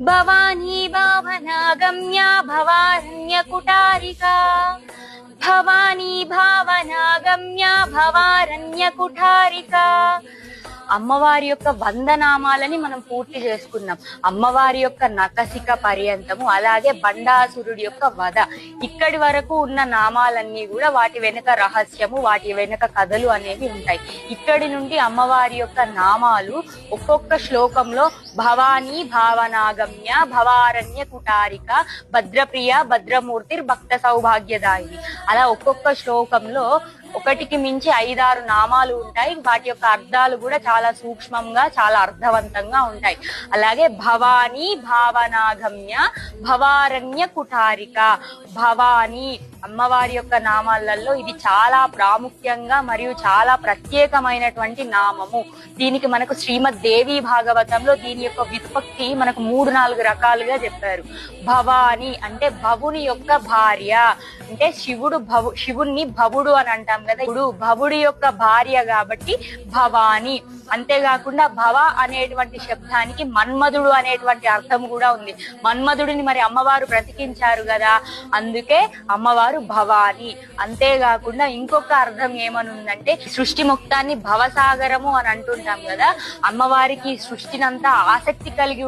भवानी भावनागम्या भवारण्यकुटारिका। भवानी भावनागम्या भवारण्यकुठारिका అమ్మవారి యొక్క వందనామాలని మనం పూర్తి చేసుకున్నాం. అమ్మవారి యొక్క నకసిక పర్యంతము అలాగే బండాసురుడి యొక్క వధ. ఇక్కడి వరకు ఉన్న నామాలన్నీ కూడా వాటి వెనుక రహస్యము వాటి వెనుక కథలు అనేవి ఉంటాయి. ఇక్కడి నుండి అమ్మవారి యొక్క నామాలు ఒక్కొక్క శ్లోకంలో భవానీ భావనాగమ్య భవారణ్య కుటారిక భద్రప్రియ భద్రమూర్తి భక్త సౌభాగ్యదాయిని. అలా ఒక్కొక్క శ్లోకంలో ఒకటికి మించి ఐదారు నామాలు ఉంటాయి. వాటి యొక్క అర్థాలు కూడా చాలా సూక్ష్మంగా చాలా అర్థవంతంగా ఉంటాయి. అలాగే భవానీ భావనాగమ్య భవారణ్య కుటారిక. భవానీ అమ్మవారి యొక్క నామాలలో ఇది చాలా ప్రాముఖ్యంగా మరియు చాలా ప్రత్యేకమైనటువంటి నామము. దీనికి మనకు శ్రీమద్ దేవి భాగవతంలో దీని యొక్క విత్పత్తి మనకు మూడు నాలుగు రకాలుగా చెప్పారు. భవాని అంటే భవుని యొక్క భార్య. అంటే శివుడు భవు శివుణ్ణి భవుడు అని అంటాం కదా? ఇప్పుడు భవుడి యొక్క భార్య కాబట్టి భవాని. అంతేకాకుండా భవ అనేటువంటి శబ్దానికి మన్మధుడు అనేటువంటి అర్థం కూడా ఉంది. మన్మధుడిని మరి అమ్మవారు బ్రతికించారు కదా? అందుకే అమ్మవారు భవాని. అంతేకాకుండా ఇంకొక అర్థం ఏమని ఉందంటే సృష్టి ముక్తాన్ని భవసాగరము అని అంటుంటాం కదా? అమ్మవారికి సృష్టినంతా ఆసక్తి కలిగి